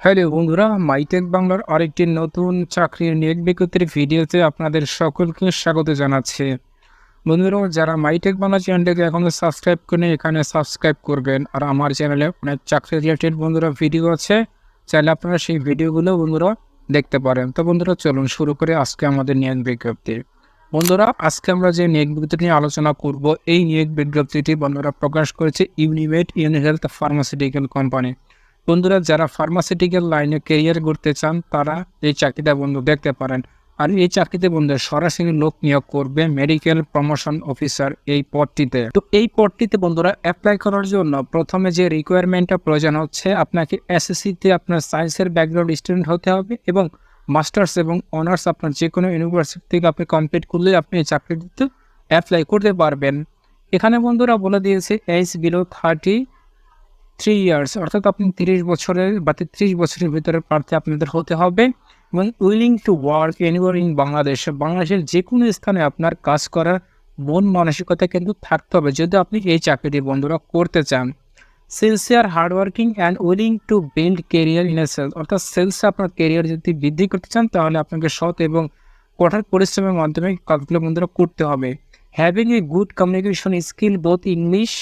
Hello বন্ধুরা, MyTech বাংলার আরেকটি নতুন চাকরির নিয়োগ বিজ্ঞপ্তির ভিডিওতে আপনাদের সকলকে স্বাগত জানাচ্ছি। বন্ধুরা, যারা মাইটেক বাংলা চ্যানেলটাকে এখনও সাবস্ক্রাইব করেন, এখানে সাবস্ক্রাইব করবেন। আর আমার চ্যানেলে অনেক চাকরি রিলেটেড বন্ধুরা ভিডিও আছে, চাইলে আপনারা সেই ভিডিওগুলো বন্ধুরা দেখতে পারেন। তো বন্ধুরা, চলুন শুরু করে আজকে আমাদের নিয়োগ বিজ্ঞপ্তি। বন্ধুরা, আজকে আমরা যে নিয়োগ বিজ্ঞপ্তি নিয়ে আলোচনা করব, এই নিয়োগ বিজ্ঞপ্তিটি বন্ধুরা প্রকাশ করেছে Unimed Unihealth pharmaceutical company বন্ধুরা, যারা ফার্মাসিউটিক্যাল লাইনে কেরিয়ার করতে চান, তারা এই চাকরিটা বন্ধু দেখতে পারেন। আর এই চাকরিতে বন্ধু সরাসরি লোক নিয়োগ করবে মেডিকেল প্রমোশন অফিসার এই পদটিতে। তো এই পদটিতে বন্ধুরা অ্যাপ্লাই করার জন্য প্রথমে যে রিকোয়ারমেন্টটা প্রয়োজন হচ্ছে, আপনাকে এসএসসিতে আপনার সায়েন্সের ব্যাকগ্রাউন্ড স্টুডেন্ট হতে হবে এবং মাস্টার্স এবং অনার্স আপনার যে কোনো ইউনিভার্সিটি থেকে আপনি কমপ্লিট করলে আপনি এই চাকরিটিতে অ্যাপ্লাই করতে পারবেন। এখানে বন্ধুরা বলে দিয়েছে age below thirty three years অর্থাৎ আপনি তিরিশ বছরের বা তেত্রিশ বছরের ভিতরে প্রার্থী আপনাদের হতে হবে এবং willing to work anywhere in Bangladesh বাংলাদেশের যে কোনো স্থানে আপনার কাজ করার মন মানসিকতা কিন্তু থাকতে হবে। যদি আপনি এই চাকরিটি বন্ধুরা করতে চান sincere hardworking and willing to build career in a sales অর্থাৎ সেলসে আপনার কেরিয়ার যদি বৃদ্ধি করতে চান, তাহলে আপনাকে সৎ এবং কঠোর পরিশ্রমের মাধ্যমে কাজগুলো বন্ধুরা করতে হবে। Having a good communication skill both English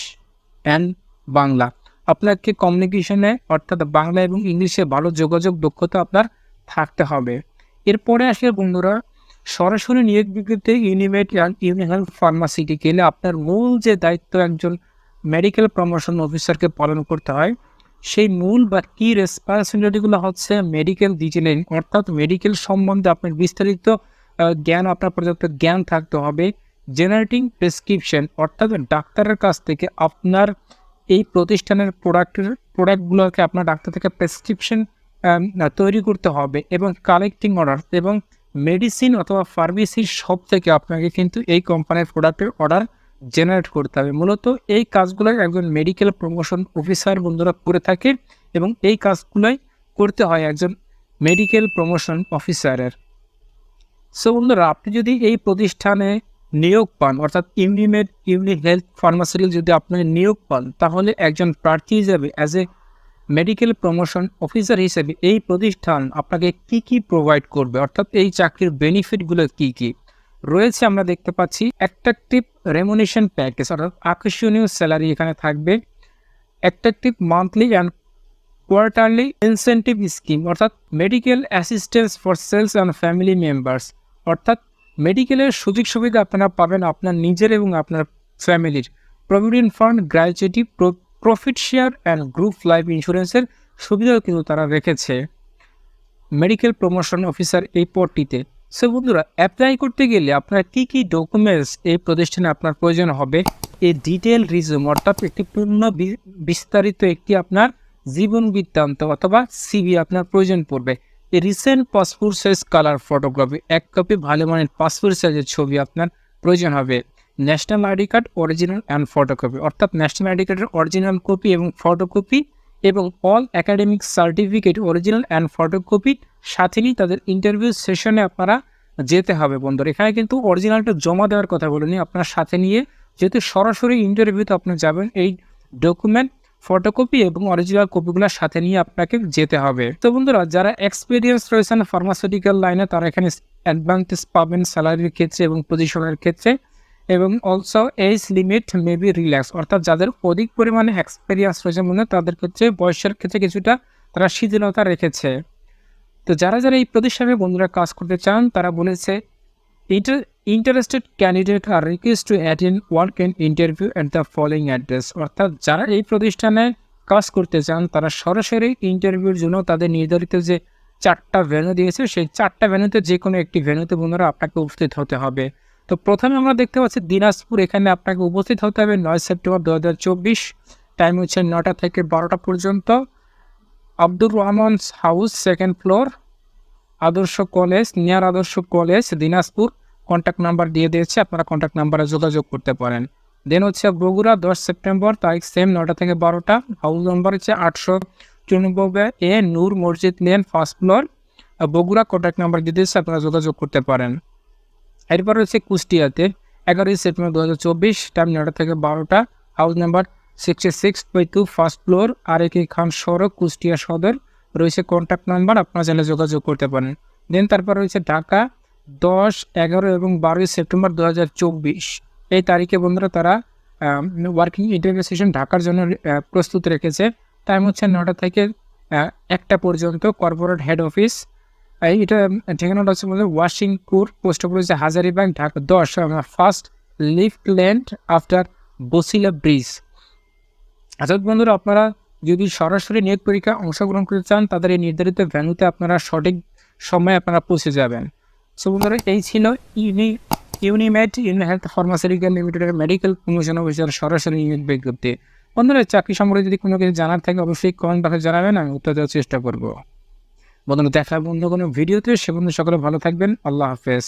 and Bangla আপনাকে কমিউনিকেশনে অর্থাৎ বাংলা এবং ইংলিশে ভালো যোগাযোগ দক্ষতা আপনার থাকতে হবে। এরপরে আসে বন্ধুরা, সরাসরি নিয়োগ বিজ্ঞপ্তি ইউনিমেট ইউনিহেলথ ফার্মাসিউটিক্যালে আপনার মূল যে দায়িত্ব একজন মেডিকেল প্রমোশন অফিসারকে পালন করতে হয়, সেই মূল বা কি রেসপন্সিবিলিটিগুলো হচ্ছে মেডিকেল ডিটেলিং অর্থাৎ মেডিকেল সম্বন্ধে আপনার বিস্তারিত জ্ঞান, আপনার পর্যাপ্ত জ্ঞান থাকতে হবে। জেনারেটিং প্রেসক্রিপশন অর্থাৎ ডাক্তারের কাছ থেকে আপনার এই প্রতিষ্ঠানের প্রোডাক্টের, প্রোডাক্টগুলোকে আপনার ডাক্তার থেকে প্রেসক্রিপশন তৈরি করতে হবে এবং কালেক্টিং অর্ডার এবং মেডিসিন অথবা ফার্মেসির সব থেকে আপনাকে কিন্তু এই কোম্পানির প্রোডাক্টের অর্ডার জেনারেট করতে হবে। মূলত এই কাজগুলো একজন মেডিকেল প্রমোশন অফিসার বন্ধুরা করে থাকে এবং এই কাজগুলোই করতে হয় একজন মেডিকেল প্রমোশন অফিসারের। সো বন্ধুরা, আপনি যদি এই প্রতিষ্ঠানে নিয়োগ পান, অর্থাৎ ইউনিমেড ইউনি হেলথ ফার্মাসিউটিক্যাল যদি আপনি নিয়োগ পান, তাহলে একজন প্রার্থী হিসেবে as a medical promotion officer হিসেবে এই প্রতিষ্ঠান আপনাকে কি কি প্রোভাইড করবে? অর্থাৎ এই চাকরির বেনিফিটগুলো কি কি? রয়েছে আমরা দেখতে পাচ্ছি অ্যাট্রাকটিভ রেমুনেশন প্যাকেজ অর্থাৎ আকর্ষণীয় স্যালারি এখানে থাকবে। Attractive monthly and quarterly incentive scheme অর্থাৎ medical assistance for sales and family members অর্থাৎ মেডিকেলের সুযোগ সুবিধা আপনারা পাবেন আপনার নিজের এবং আপনার ফ্যামিলির। Provident fund, gratuity profit share and group life ইন্স্যুরেন্সের সুবিধাও কিন্তু তারা রেখেছে। মেডিকেল প্রমোশন অফিসার এই পদটিতে সো বন্ধুরা অ্যাপ্লাই করতে গেলে আপনার কী কী ডকুমেন্টস এই প্রতিষ্ঠানে আপনার প্রয়োজন হবে? এই ডিটেল রিজুম অর্থাৎ একটি পূর্ণ বিস্তারিত একটি আপনার জীবন বৃত্তান্ত অথবা সিভি আপনার প্রয়োজন পড়বে। Recent passport size colour photography এক কপি ভালো মানের পাসপোর্ট সাইজের ছবি আপনার প্রয়োজন হবে। National ID card original and photocopy অর্থাৎ ন্যাশনাল আইডি কার্ডের অরিজিনাল কপি এবং ফটোকপি এবং all academic certificate original and photocopy সাথে নিয়ে তাদের ইন্টারভিউ সেশনে আপনারা যেতে হবে বন্ধুরা। এখানে কিন্তু অরিজিনালটা জমা দেওয়ার কথা বলিনি, আপনার সাথে নিয়ে যেহেতু সরাসরি ইন্টারভিউতে আপনি যাবেন, এই ডকুমেন্ট ফটোকপি এবং অরিজিনাল কপিগুলোর সাথে নিয়ে আপনাকে যেতে হবে। তো বন্ধুরা, যারা এক্সপিরিয়েন্স রয়েছেন ফার্মাসিউটিক্যাল লাইনে তারা এখানে অ্যাডভান্টেজ পাবেন স্যালারির ক্ষেত্রে এবং পজিশনের ক্ষেত্রে। এবং also age limit may be relax অর্থাৎ যাদের অধিক পরিমাণে এক্সপিরিয়েন্স রয়েছে মনে তাদের ক্ষেত্রে বয়সের ক্ষেত্রে কিছুটা তারা শিথিলতা রেখেছে। তো যারা যারা এই প্রতিষ্ঠানে বন্ধুরা কাজ করতে চান, তারা বলেছে inter interested candidate are request to attend work and interview at the following address অর্থাৎ যারা এই প্রতিষ্ঠানে কাজ করতে চান, তারা সরাসরি ইন্টারভিউর জন্য তাদের নির্ধারিত যে চারটা ভেন্যু দিয়েছে, সেই চারটা ভেন্যুতে যে কোনো একটি ভেন্যুতে বন্ধুরা আপনাকে উপস্থিত হতে হবে। তো প্রথমে আমরা দেখতে পাচ্ছি দিনাজপুর, এখানে আপনাকে উপস্থিত হতে হবে নয় সেপ্টেম্বর দু হাজার চব্বিশ। টাইম হচ্ছে নটা থেকে বারোটা পর্যন্ত। Abdur Rahman house second floor Adarsha college near Adarsha college Dinajpur. Contact number দিয়ে দিয়েছে, আপনারা কন্ট্যাক্ট নাম্বারে যোগাযোগ করতে পারেন। দেন হচ্ছে বগুড়া, দশ সেপ্টেম্বর, তারিখ সেম নটা থেকে বারোটা। হাউস নম্বর হচ্ছে আটশো চুরানব্বই A Noor Masjid lane first floor Bogura contact number দিয়ে দিয়েছে, আপনারা যোগাযোগ করতে পারেন। এরপর হচ্ছে কুষ্টিয়াতে, এগারোই সেপ্টেম্বর দু হাজার চব্বিশ টাইম নটা থেকে বারোটা। House number sixty six by two first floor আর একে খান সড়ক, কুষ্টিয়া সদর। রয়েছে কন্ট্যাক্ট নাম্বার আপনারা চাইলে যোগাযোগ করতে পারেন। দেন তারপর রয়েছে ঢাকা দশ, এগারো এবং বারোই সেপ্টেম্বর দু হাজার চব্বিশ। এই তারিখে বন্ধুরা তারা ওয়ার্কিং ইন্টারভিউ সেশন ঢাকার জন্য প্রস্তুত রেখেছে। টাইম হচ্ছে নটা থেকে একটা পর্যন্ত কর্পোরেট হেড অফিস এটা ঠিকানাটা হচ্ছে বলতে ওয়াশিংপুর পোস্ট অফিস হচ্ছে হাজারিবাগ ঢাকা দশ। First left lane after Basila bridge আচ্ছা বন্ধুরা, আপনারা যদি সরাসরি নিয়োগ পরীক্ষায় অংশগ্রহণ করতে চান, তাদের এই নির্ধারিত ভ্যানুতে আপনারা সঠিক সময়ে আপনারা পৌঁছে যাবেন। সো এই ছিল ইউনি, ইউনিমেড ইউনি হেলথ ফার্মাসিউটিক্যাল লিমিটেডের মেডিকেল প্রমোশন অফিসার সরাসরি নিয়োগ বিজ্ঞপ্তি। বন্ধুরা, চাকরি সম্পর্কে যদি কোনো কিছু জানার থাকে অবশ্যই কমেন্ট বক্সে জানাবেন, আমি উত্তর দেওয়ার চেষ্টা করব। বন্ধুরা, দেখা বন্ধু কোনো ভিডিওতে। সে বন্ধু সকলে ভালো থাকবেন। আল্লাহ হাফেজ।